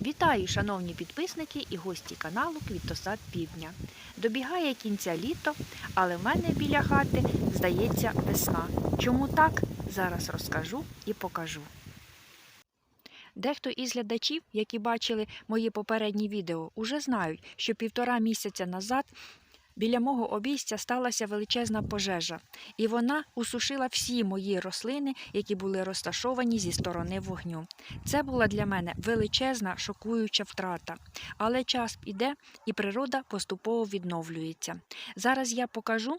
Вітаю, шановні підписники і гості каналу Квітосад Півдня. Добігає кінця літо, але в мене біля хати здається весна. Чому так? Зараз розкажу і покажу. Дехто із глядачів, які бачили мої попередні відео, уже знають, що півтора місяця назад біля мого обійстя сталася величезна пожежа, і вона усушила всі мої рослини, які були розташовані зі сторони вогню. Це була для мене величезна шокуюча втрата. Але час іде, і природа поступово відновлюється. Зараз я покажу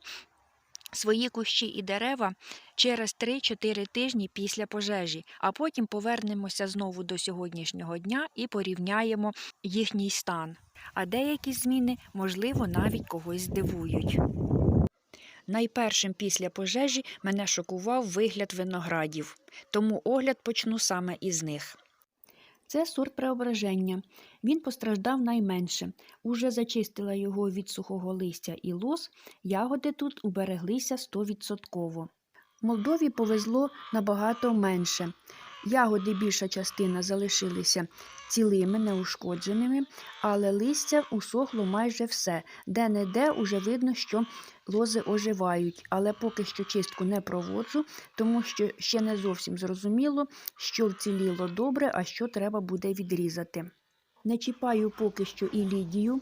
свої кущі і дерева через 3-4 тижні після пожежі, а потім повернемося знову до сьогоднішнього дня і порівняємо їхній стан. А деякі зміни, можливо, навіть когось здивують. Найпершим після пожежі мене шокував вигляд виноградів, тому огляд почну саме із них. Це сорт преображення. Він постраждав найменше. Уже зачистила його від сухого листя і лос, ягоди тут убереглися 100%. Молдові повезло набагато менше. Ягоди більша частина залишилися цілими, неушкодженими, але листя усохло майже все. Де-не-де уже видно, що лози оживають, але поки що чистку не проводжу, тому що ще не зовсім зрозуміло, що вціліло добре, а що треба буде відрізати. Не чіпаю поки що і лідію,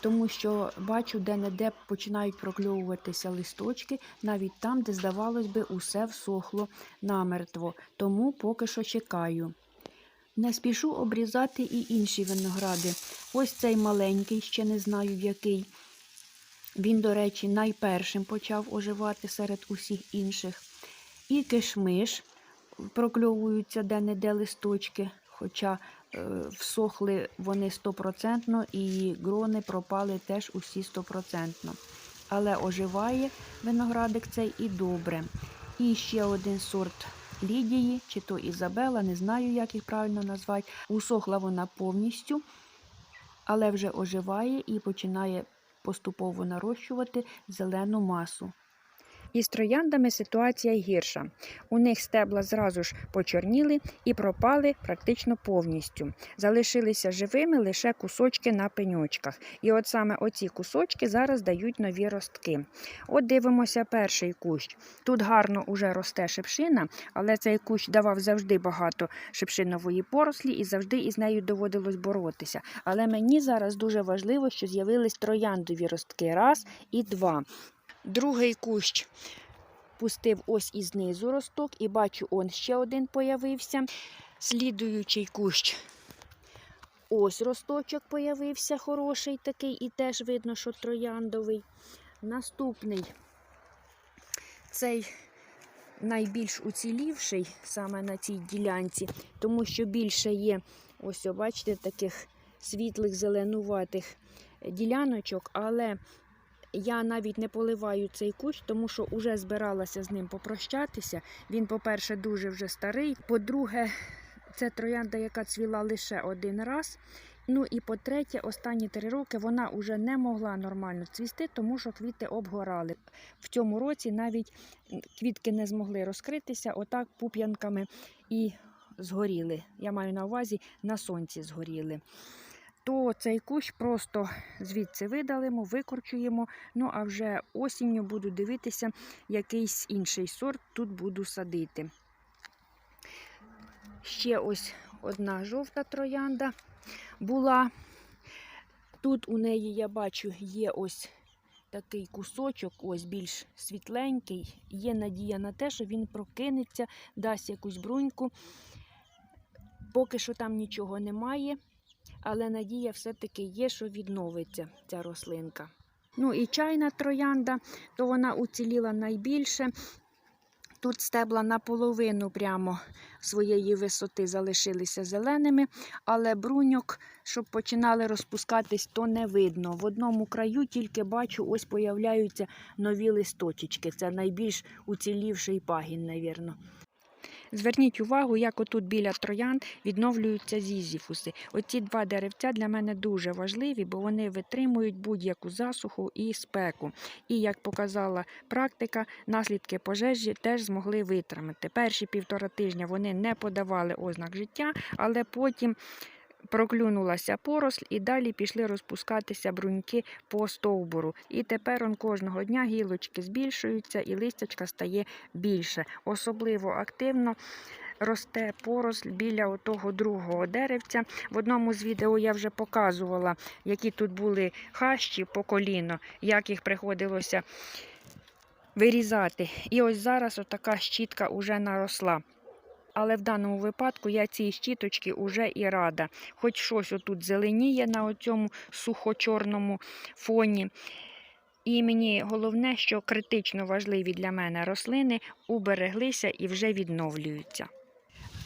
тому що бачу, де-не-де починають прокльовуватися листочки, навіть там, де, здавалось би, усе всохло намертво. Тому поки що чекаю. Не спішу обрізати і інші виногради. Ось цей маленький, ще не знаю який. Він, до речі, найпершим почав оживати серед усіх інших. І кишмиш прокльовуються де-не-де листочки, хоча всохли вони стопроцентно і грони пропали теж усі стопроцентно. Але оживає виноградик цей і добре. І ще один сорт Лідії, чи то Ізабела, не знаю, як їх правильно назвати. Усохла вона повністю, але вже оживає і починає поступово нарощувати зелену масу. Із трояндами ситуація гірша. У них стебла зразу ж почорніли і пропали практично повністю. Залишилися живими лише кусочки на пеньочках. І от саме оці кусочки зараз дають нові ростки. От дивимося перший кущ. Тут гарно уже росте шипшина, але цей кущ давав завжди багато шипшинової порослі і завжди із нею доводилось боротися. Але мені зараз дуже важливо, що з'явились трояндові ростки. Раз і два. Другий кущ пустив ось із низу росток, і бачу, он ще один появився. Слідуючий кущ. Ось росточок появився хороший такий, і теж видно, що трояндовий. Наступний цей найбільш уцілівший саме на цій ділянці, тому що більше є, ось, бачите, таких світлих зеленуватих діляночок, але я навіть не поливаю цей кущ, тому що вже збиралася з ним попрощатися. Він, по-перше, дуже вже старий. По-друге, це троянда, яка цвіла лише один раз. Ну і по-третє, останні три роки вона вже не могла нормально цвісти, тому що квіти обгорали. В цьому році навіть квітки не змогли розкритися, отак пуп'янками і згоріли. Я маю на увазі на сонці згоріли то цей кущ просто звідси видалимо, викорчуємо. Ну а вже осінню буду дивитися, якийсь інший сорт тут буду садити. Ще ось одна жовта троянда була. Тут у неї, я бачу, є ось такий кусочок, ось більш світленький. Є надія на те, що він прокинеться, дасть якусь бруньку. Поки що там нічого немає але надія все-таки є, що відновиться ця рослинка. Ну і чайна троянда, то вона уціліла найбільше. Тут стебла наполовину прямо своєї висоти залишилися зеленими, але бруньок, щоб починали розпускатись, то не видно. В одному краю тільки бачу, ось появляються нові листочечки. Це найбільш уцілівший пагін, навірно. Зверніть увагу, як отут біля троян відновлюються зізіфуси. Оці два деревця для мене дуже важливі, бо вони витримують будь-яку засуху і спеку. І як показала практика, наслідки пожежі теж змогли витримати. Перші півтора тижня вони не подавали ознак життя, але потім проклюнулася поросль і далі пішли розпускатися бруньки по стовбуру. І тепер он кожного дня гілочки збільшуються і листячка стає більше. Особливо активно росте поросль біля отого другого деревця. В одному з відео я вже показувала, які тут були хащі по коліно, як їх приходилося вирізати. І ось зараз отака щітка вже наросла. Але в даному випадку я цій щіточки вже і рада. Хоч щось отут зеленіє на оцьому сухо-чорному фоні. І мені головне, що критично важливі для мене рослини убереглися і вже відновлюються.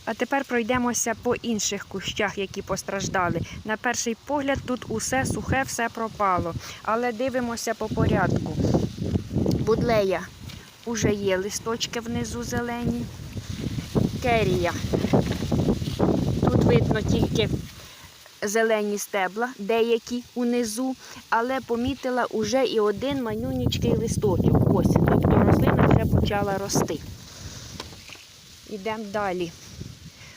А тепер пройдемося по інших кущах, які постраждали. На перший погляд, тут усе сухе, все пропало. Але дивимося по порядку. Будлея уже є листочки внизу зелені. Керія. Тут видно тільки зелені стебла, деякі унизу, але помітила уже і один манюнічкий листочок. Ось, тобто рослина вже почала рости. Йдемо далі.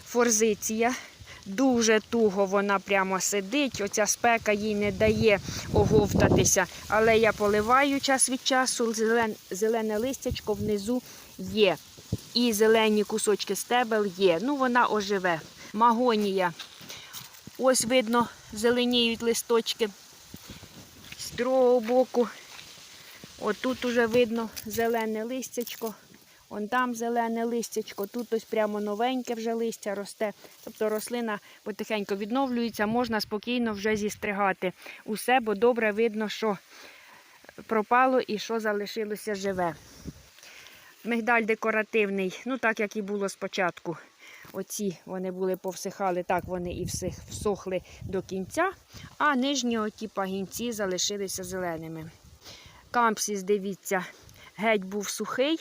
Форзиція. Дуже туго вона прямо сидить. Оця спека їй не дає оговтатися. Але я поливаю час від часу. Зелен, зелене листячко внизу є. І зелені кусочки стебел є. Ну, вона оживе. Магонія. Ось видно, зеленіють листочки. З другого боку. Отут уже видно зелене листячко. Вон там зелене листячко, тут ось прямо новеньке вже листя росте. Тобто рослина потихеньку відновлюється, можна спокійно вже зістригати усе, бо добре видно, що пропало і що залишилося живе. Мигдаль декоративний, ну так як і було спочатку. Оці вони були повсихали, так вони і всіх всохли до кінця, а нижні оті пагінці залишилися зеленими. Кампсіс, дивіться, геть був сухий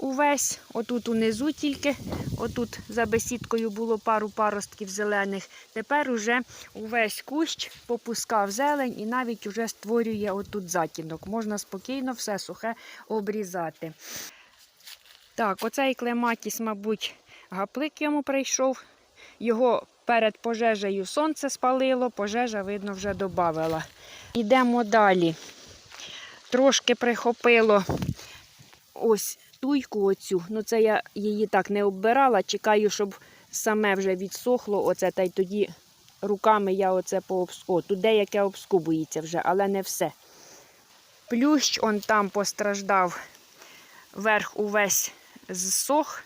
увесь. Отут унизу тільки, отут за бесідкою було пару паростків зелених. Тепер уже увесь кущ попускав зелень і навіть уже створює отут затінок. Можна спокійно все сухе обрізати. Так, оцей клематіс, мабуть, гаплик йому прийшов. Його перед пожежею сонце спалило, пожежа, видно, вже додавила. Йдемо далі. Трошки прихопило ось туйку оцю. Ну, це я її так не оббирала. Чекаю, щоб саме вже відсохло. Оце, та й тоді руками я оце пообску. О, тут деяке обскубується вже, але не все. Плющ он там постраждав, верх увесь зсох,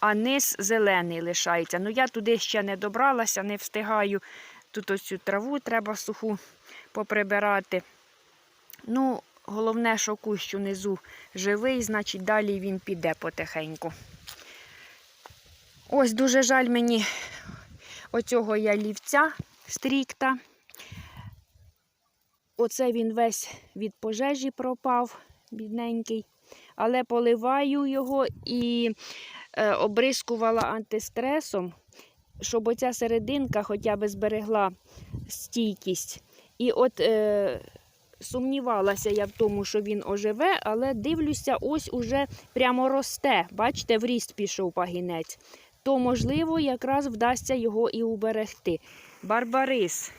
а низ зелений лишається. Ну, я туди ще не добралася, не встигаю. Тут ось цю траву треба суху поприбирати. Ну, головне, що кущ унизу живий, значить далі він піде потихеньку. Ось дуже жаль мені оцього ялівця стрікта. Оце він весь від пожежі пропав, бідненький. Але поливаю його і е, обрискувала антистресом, щоб оця серединка хоча б зберегла стійкість. І от е, сумнівалася я в тому, що він оживе, але дивлюся, ось уже прямо росте. Бачите, в ріст пішов пагінець. То, можливо, якраз вдасться його і уберегти. Барбарис.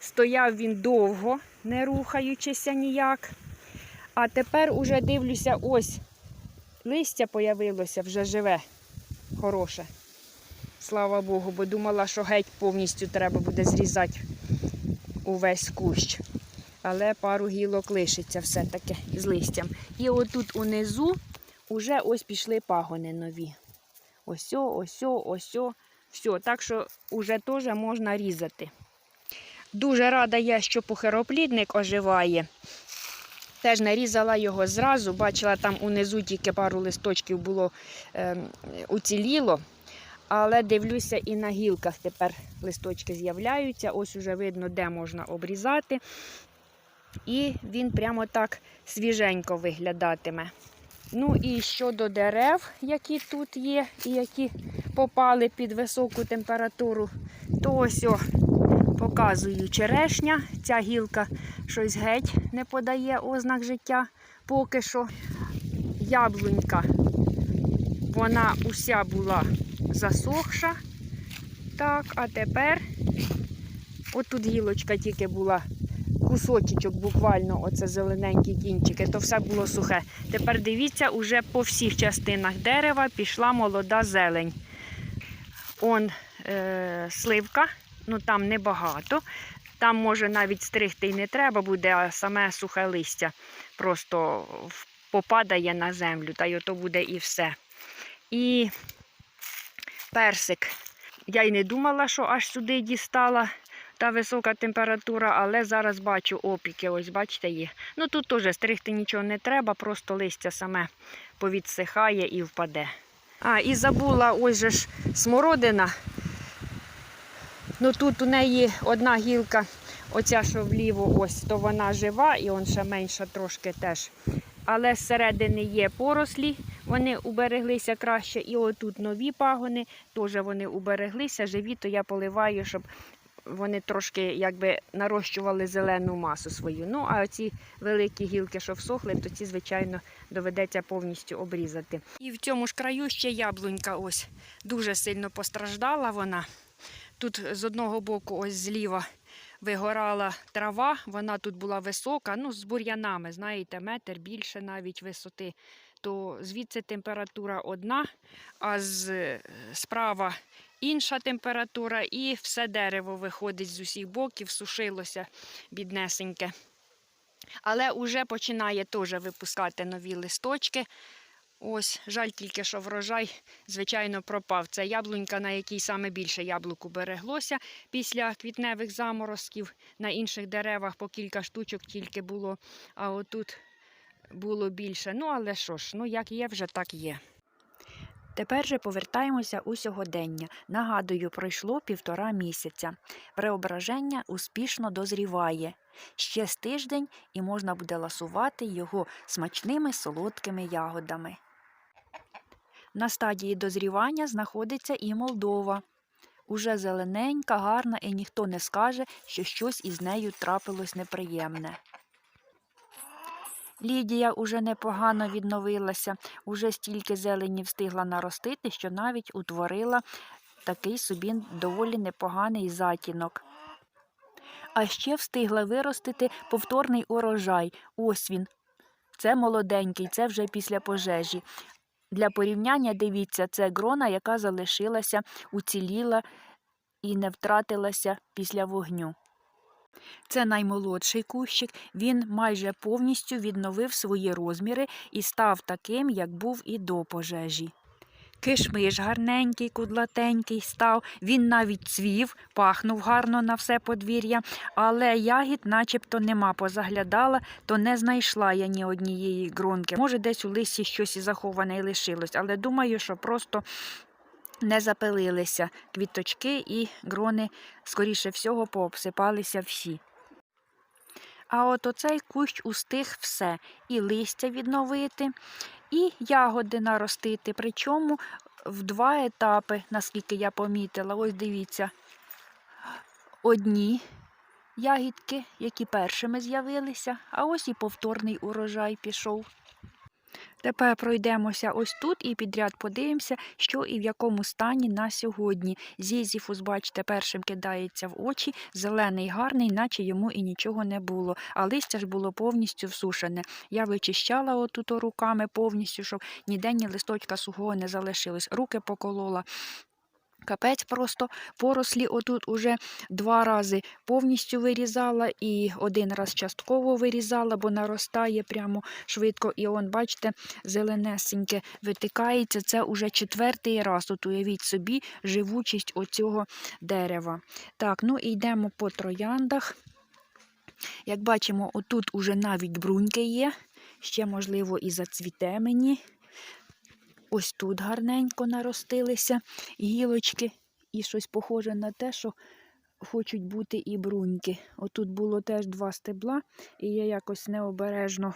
Стояв він довго, не рухаючися ніяк. А тепер уже дивлюся, ось листя появилося, вже живе, хороше. Слава Богу, бо думала, що геть повністю треба буде зрізати увесь кущ. Але пару гілок лишиться все-таки з листям. І отут унизу вже ось пішли пагони нові. Ось, ось, ось, все. Так що вже теж можна різати. Дуже рада я, що пухероплідник оживає. Теж нарізала його зразу, бачила, там унизу тільки пару листочків було е, уціліло. Але дивлюся, і на гілках тепер листочки з'являються. Ось уже видно, де можна обрізати. І він прямо так свіженько виглядатиме. Ну і щодо дерев, які тут є, і які попали під високу температуру, то ось о, показую черешня. Ця гілка щось геть не подає ознак життя поки що. Яблунька, вона уся була засохша. Так, а тепер От тут гілочка тільки була. Кусочок буквально, оце зелененькі кінчики, то все було сухе. Тепер дивіться, уже по всіх частинах дерева пішла молода зелень. Он е, сливка, ну там небагато. Там може навіть стригти й не треба буде, а саме сухе листя просто попадає на землю, та й ото буде і все. І персик. Я й не думала, що аж сюди дістала та висока температура, але зараз бачу опіки, ось бачите є. Ну тут теж стригти нічого не треба, просто листя саме повідсихає і впаде. А, і забула ось же ж смородина. Ну тут у неї одна гілка, оця, що вліво, ось, то вона жива і он ще менша трошки теж. Але зсередини є порослі, вони убереглися краще. І отут нові пагони, теж вони убереглися, живі, то я поливаю, щоб вони трошки якби нарощували зелену масу свою. Ну, а оці великі гілки, що всохли, то ці, звичайно, доведеться повністю обрізати. І в цьому ж краю ще яблунька ось дуже сильно постраждала вона. Тут з одного боку, ось зліва, вигорала трава, вона тут була висока, ну, з бур'янами, знаєте, метр більше навіть висоти. То звідси температура одна, а з, е, справа інша температура, і все дерево виходить з усіх боків, сушилося біднесеньке. Але вже починає теж випускати нові листочки. Ось, жаль тільки, що врожай, звичайно, пропав. Це яблунька, на якій саме більше яблук убереглося після квітневих заморозків. На інших деревах по кілька штучок тільки було, а отут було більше. Ну, але що ж, ну як є, вже так є. Тепер же повертаємося у сьогодення. Нагадую, пройшло півтора місяця. Преображення успішно дозріває. Ще з тиждень і можна буде ласувати його смачними солодкими ягодами. На стадії дозрівання знаходиться і Молдова. Уже зелененька, гарна, і ніхто не скаже, що щось із нею трапилось неприємне. Лідія уже непогано відновилася, уже стільки зелені встигла наростити, що навіть утворила такий собі доволі непоганий затінок. А ще встигла виростити повторний урожай. Ось він. Це молоденький, це вже після пожежі. Для порівняння дивіться, це грона, яка залишилася, уціліла і не втратилася після вогню. Це наймолодший кущик, він майже повністю відновив свої розміри і став таким, як був і до пожежі. Кишмиш гарненький, кудлатенький став, він навіть цвів, пахнув гарно на все подвір'я, але ягід начебто нема, позаглядала, то не знайшла я ні однієї гронки. Може, десь у лисі щось і заховане і лишилось, але думаю, що просто не запилилися квіточки і грони, скоріше всього, пообсипалися всі. А от оцей кущ устиг все і листя відновити, і ягоди наростити. Причому в два етапи, наскільки я помітила. Ось дивіться, одні ягідки, які першими з'явилися, а ось і повторний урожай пішов. Тепер пройдемося ось тут і підряд подивимося, що і в якому стані на сьогодні. Зізіфус, бачите, першим кидається в очі, зелений, гарний, наче йому і нічого не було. А листя ж було повністю всушене. Я вичищала отут руками повністю, щоб ніде ні листочка сухого не залишилось. Руки поколола. Капець просто порослі отут уже два рази повністю вирізала і один раз частково вирізала, бо наростає прямо швидко. І он, бачите, зеленесеньке витикається. Це уже четвертий раз. От уявіть собі живучість оцього дерева. Так, ну і йдемо по трояндах. Як бачимо, отут уже навіть бруньки є. Ще, можливо, і зацвіте мені. Ось тут гарненько наростилися гілочки, і щось похоже на те, що хочуть бути і бруньки. Отут було теж два стебла, і я якось необережно,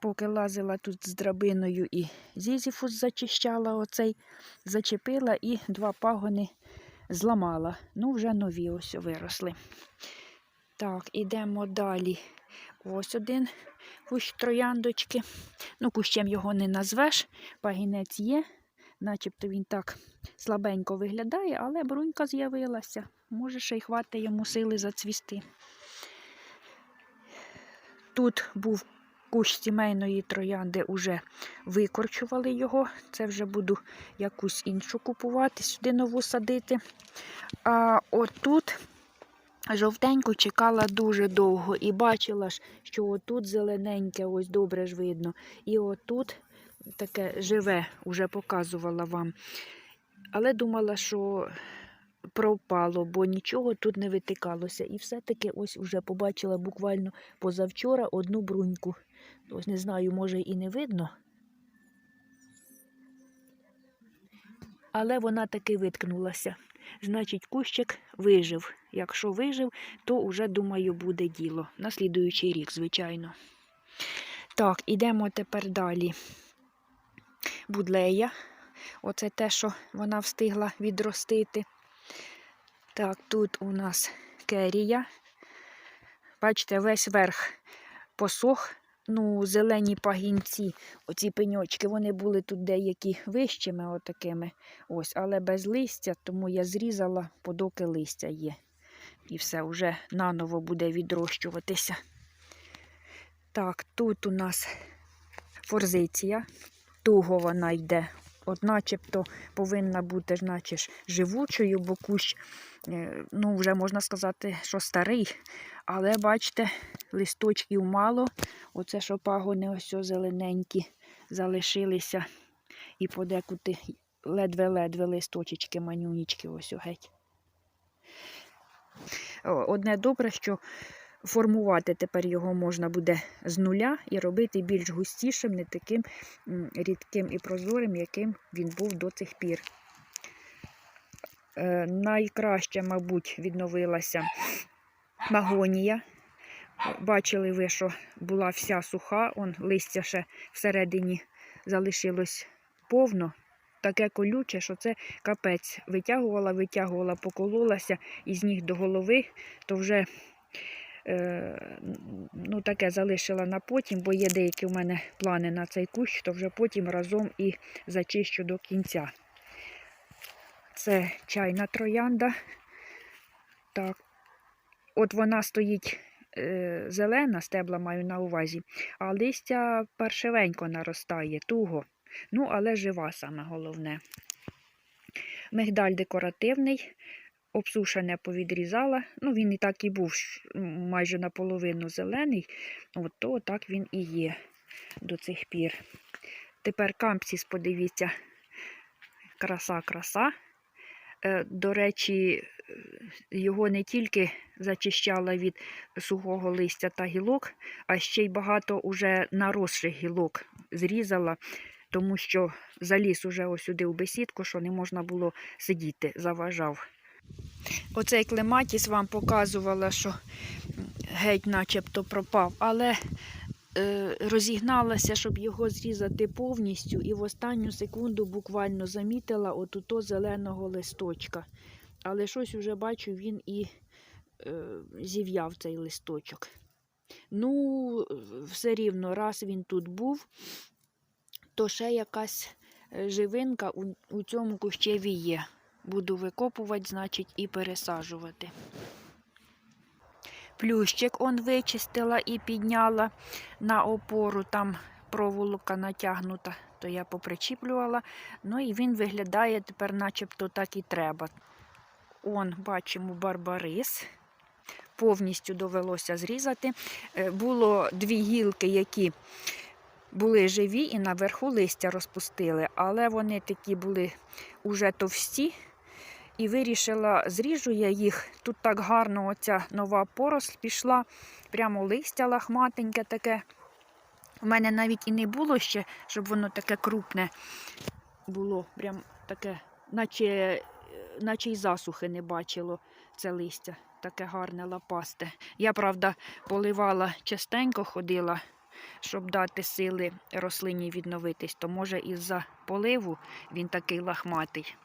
поки лазила тут з драбиною і зізіфус зачищала оцей, зачепила і два пагони зламала. Ну, вже нові ось виросли. Так, ідемо далі. Ось один кущ трояндочки. Ну, кущем його не назвеш, пагінець є, начебто він так слабенько виглядає, але брунька з'явилася. може ще й хватить йому сили зацвісти. Тут був кущ сімейної троянди, уже викорчували його. Це вже буду якусь іншу купувати, сюди нову садити. А отут жовтеньку чекала дуже довго і бачила ж, що отут зелененьке, ось добре ж видно. І отут таке живе, вже показувала вам. Але думала, що пропало, бо нічого тут не витикалося. І все-таки ось вже побачила буквально позавчора одну бруньку. Ось не знаю, може і не видно. Але вона таки виткнулася. Значить, кущик вижив. Якщо вижив, то вже, думаю, буде діло. На слідуючий рік, звичайно. Так, ідемо тепер далі. Будлея. Оце те, що вона встигла відростити. Так, тут у нас керія. Бачите, весь верх посох. Ну, зелені пагінці, оці пеньочки, вони були тут деякі вищими, отакими. Ось, але без листя, тому я зрізала, подоки листя є. І все, вже наново буде відрощуватися. Так, тут у нас форзиція. Туго вона йде. От начебто повинна бути наче ж, живучою, бо кущ, е, ну, вже можна сказати, що старий. Але бачите, листочків мало. Оце що пагони ось зелененькі залишилися. І подекуди ледве-ледве листочечки, манюнічки ось геть. Одне добре, що формувати тепер його можна буде з нуля і робити більш густішим, не таким рідким і прозорим, яким він був до цих пір. Е, найкраще, мабуть, відновилася магонія. Бачили ви, що була вся суха, он листя ще всередині залишилось повно. Таке колюче, що це капець. Витягувала, витягувала, покололася із ніг до голови, то вже ну, таке залишила на потім, бо є деякі в мене плани на цей кущ, то вже потім разом і зачищу до кінця. Це чайна троянда. Так. От вона стоїть е, зелена, стебла маю на увазі, а листя паршивенько наростає, туго. Ну, але жива саме головне. Мигдаль декоративний, обсушене повідрізала. Ну, він і так і був майже наполовину зелений, от то так він і є до цих пір. Тепер кампсіс, подивіться, краса-краса. Е, До речі, його не тільки зачищала від сухого листя та гілок, а ще й багато уже наросших гілок зрізала, тому що заліз уже ось сюди у бесідку, що не можна було сидіти, заважав. Оцей клематіс вам показувала, що геть начебто пропав, але е, розігналася, щоб його зрізати повністю, і в останню секунду буквально замітила отуто зеленого листочка. Але щось уже бачу, він і е, зів'яв цей листочок. Ну, все рівно, раз він тут був, то ще якась е, живинка у цьому кущеві є. Буду викопувати, значить, і пересаджувати. Плющик он вичистила і підняла на опору, там проволока натягнута, то я попричіплювала. Ну і він виглядає тепер, начебто так і треба. Он, бачимо, барбарис. Повністю довелося зрізати. Е, Було дві гілки, які були живі і наверху листя розпустили, але вони такі були уже товсті. І вирішила, зріжу я їх. Тут так гарно оця нова поросль пішла, прямо листя лахматеньке таке. У мене навіть і не було ще, щоб воно таке крупне було. Прям таке, наче, наче й засухи не бачило це листя. Таке гарне лапасте. Я, правда, поливала частенько ходила, щоб дати сили рослині відновитись, то може із-за поливу він такий лахматий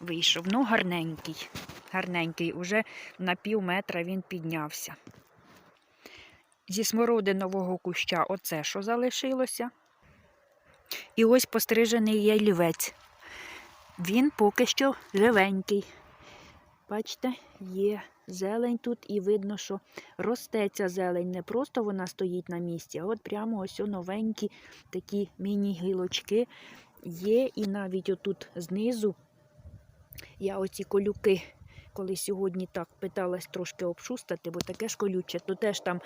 вийшов. Ну, гарненький. Гарненький. Уже на пів метра він піднявся. Зі смородинового куща оце що залишилося. І ось пострижений ялівець. Він поки що живенький. Бачите, є зелень тут, і видно, що росте ця зелень. Не просто вона стоїть на місці, а от прямо ось новенькі такі міні-гілочки є. І навіть отут знизу я оці колюки, коли сьогодні так питалась трошки обшустати, бо таке ж колюче, то теж там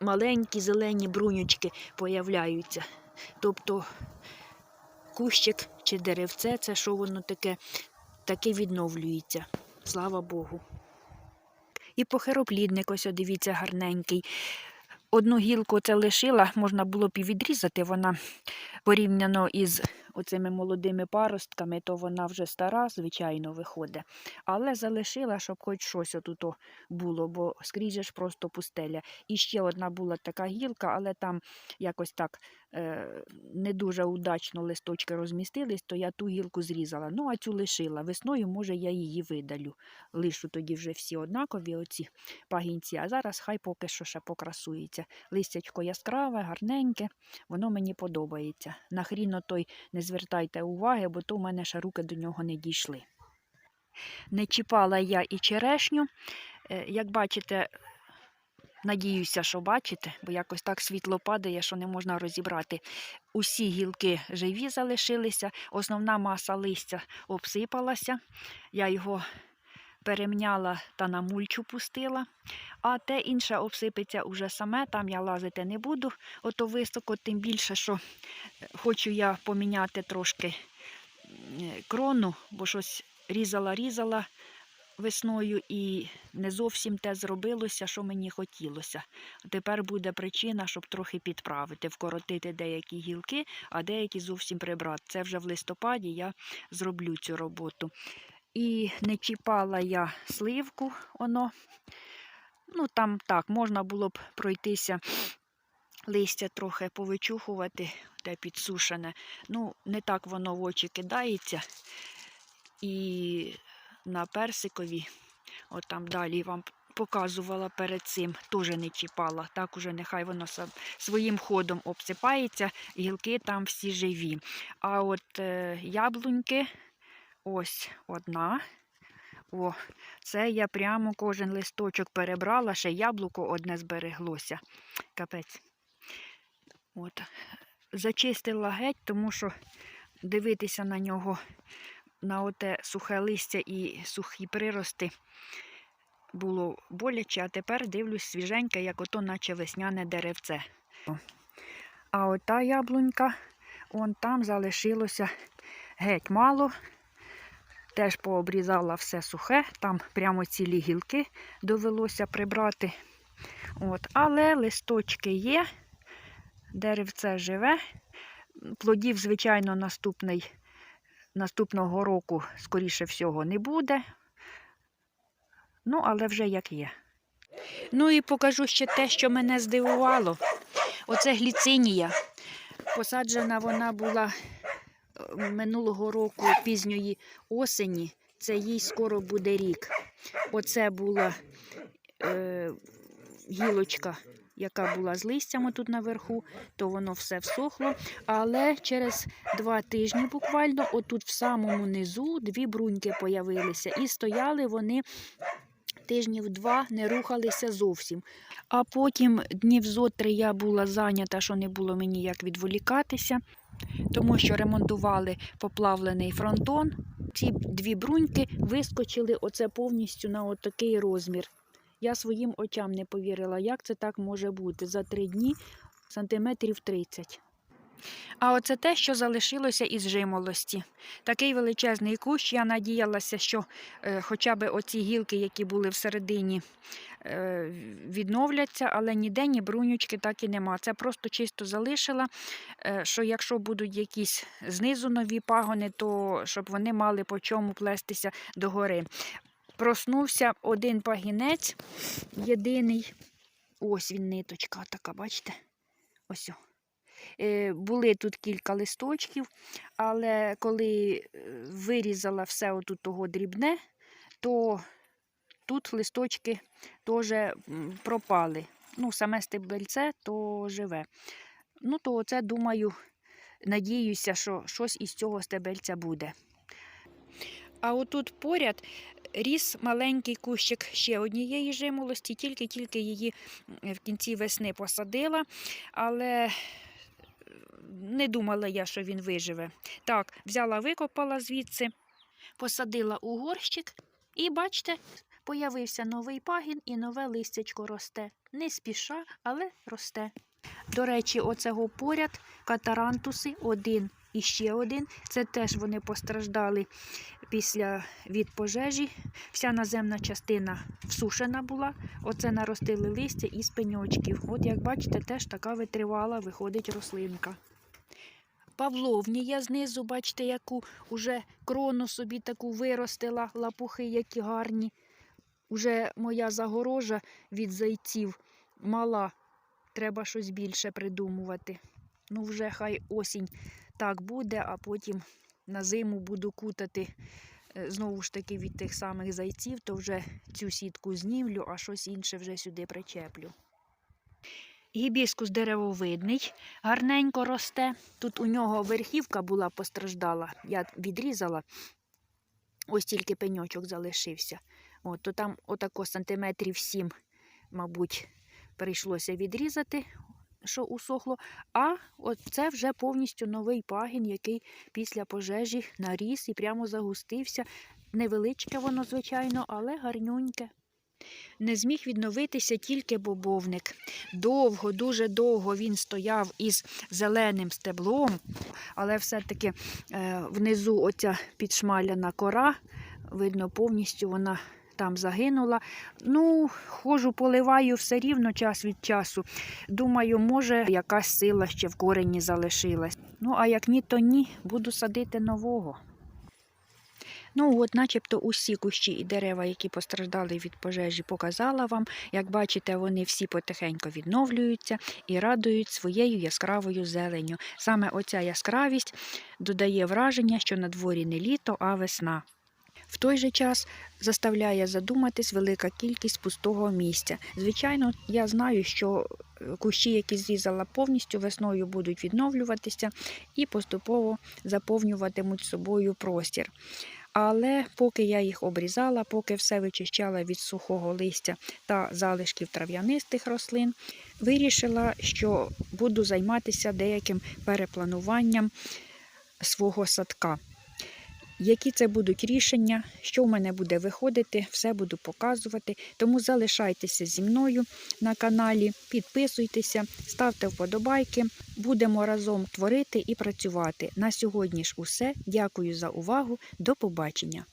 маленькі, зелені брунючки появляються. Тобто кущик чи деревце, це що воно таке, таке відновлюється. Слава Богу. І похироплідник, ось дивіться, гарненький. Одну гілку це лишила, можна було б і відрізати, вона порівняно із оцими молодими паростками, то вона вже стара, звичайно, виходить. Але залишила, щоб хоч щось отут було, бо скрізь ж просто пустеля. І ще одна була така гілка, але там якось так не дуже удачно листочки розмістились, то я ту гілку зрізала. Ну, а цю лишила. Весною, може, я її видалю. Лишу тоді вже всі однакові оці пагінці, а зараз хай поки що ще покрасується. Листячко яскраве, гарненьке, воно мені подобається. На хріно той не звертайте уваги, бо то в мене ще руки до нього не дійшли. Не чіпала я і черешню. Е, Як бачите, надіюся, що бачите, бо якось так світло падає, що не можна розібрати. Усі гілки живі залишилися, основна маса листя обсипалася. Я його перемняла та на мульчу пустила, а те інше обсипеться уже саме, там я лазити не буду, ото високо, тим більше, що е, хочу я поміняти трошки е, крону, бо щось різала-різала весною і не зовсім те зробилося, що мені хотілося. Тепер буде причина, щоб трохи підправити, вкоротити деякі гілки, а деякі зовсім прибрати. Це вже в листопаді я зроблю цю роботу. І не чіпала я сливку, воно. Ну, там так, можна було б пройтися, листя трохи повичухувати, те підсушене. Ну, не так воно в очі кидається. І на персикові, от там далі вам показувала перед цим, теж не чіпала. Так уже нехай воно своїм ходом обсипається, гілки там всі живі. А от е, яблуньки, ось одна. О, це я прямо кожен листочок перебрала, ще яблуко одне збереглося. Капець. От. Зачистила геть, тому що дивитися на нього, на оте сухе листя і сухі прирости було боляче, а тепер дивлюсь свіженьке, як ото наче весняне деревце. А ота яблунька, он там залишилося геть мало. Теж пообрізала все сухе, там прямо цілі гілки довелося прибрати. От. Але листочки є, деревце живе. Плодів, звичайно, наступний, наступного року, скоріше всього, не буде. Ну, але вже як є. Ну і покажу ще те, що мене здивувало. Оце гліцинія. Посаджена вона була е, минулого року пізньої осені. Це їй скоро буде рік. Оце була е, гілочка, яка була з листями тут наверху, то воно все всохло. Але через два тижні буквально, отут в самому низу, дві бруньки появилися. І стояли вони тижнів два, не рухалися зовсім. А потім днів зо три я була зайнята, що не було мені як відволікатися, тому що ремонтували поплавлений фронтон. Ці дві бруньки вискочили оце повністю на отакий розмір. Я своїм очам не повірила, як це так може бути за три дні сантиметрів 30. А оце те, що залишилося із жимолості. Такий величезний кущ. Я надіялася, що е, хоча б оці гілки, які були всередині, е, відновляться, але ніде ні брунючки так і нема. Це просто чисто залишила, е, що якщо будуть якісь знизу нові пагони, то щоб вони мали по чому плестися догори. Проснувся один пагінець, єдиний. Ось він ниточка така, бачите? Ось. о. Е, Були тут кілька листочків, але коли е, вирізала все отут того дрібне, то тут листочки теж пропали. Ну, саме стебельце то живе. Ну, то оце, думаю, надіюся, що щось із цього стебельця буде. А отут поряд ріс маленький кущик ще однієї жимолості, тільки-тільки її в кінці весни посадила, але е, не думала я, що він виживе. Так, взяла, викопала звідси, посадила у горщик, і бачите, появився новий пагін і нове листячко росте. Не спіша, але росте. До речі, оцього поряд катарантуси один і ще один. Це теж вони постраждали після від пожежі. Вся наземна частина всушена була. Оце наростили листя із пеньочків. От, як бачите, теж така витривала виходить рослинка. Павловнія знизу, бачите, яку уже крону собі таку виростила, лапухи які гарні. Уже моя загорожа від зайців мала. Треба щось більше придумувати. Ну, вже хай осінь так буде, а потім на зиму буду кутати е, знову ж таки від тих самих зайців, то вже цю сітку знімлю, а щось інше вже сюди причеплю. Гібіскус деревовидний, гарненько росте. Тут у нього верхівка була постраждала. Я відрізала, ось тільки пеньочок залишився. От, то там отако сантиметрів сім, мабуть, прийшлося відрізати, що усохло. А от це вже повністю новий пагін, який після пожежі наріс і прямо загустився. Невеличке воно, звичайно, але гарнюньке. Не зміг відновитися тільки бобовник. Довго, дуже довго він стояв із зеленим стеблом, але все-таки е, внизу оця підшмаляна кора, видно, повністю вона там загинула. Ну, хожу, поливаю все рівно час від часу. Думаю, може, якась сила ще в корені залишилась. Ну, а як ні, то ні, буду садити нового. Ну, от, начебто, усі кущі і дерева, які постраждали від пожежі, показала вам. Як бачите, вони всі потихеньку відновлюються і радують своєю яскравою зеленню. Саме оця яскравість додає враження, що на дворі не літо, а весна. В той же час заставляє задуматись велика кількість пустого місця. Звичайно, я знаю, що е, кущі, які зрізала повністю, весною будуть відновлюватися і поступово заповнюватимуть собою простір. Але поки я їх обрізала, поки все вичищала від сухого листя та залишків трав'янистих рослин, вирішила, що буду займатися деяким переплануванням свого садка. Які це будуть рішення, що в мене буде виходити, все буду показувати. Тому залишайтеся зі мною на каналі, підписуйтеся, ставте вподобайки. Будемо разом творити і працювати. На сьогодні ж усе. Дякую за увагу. До побачення!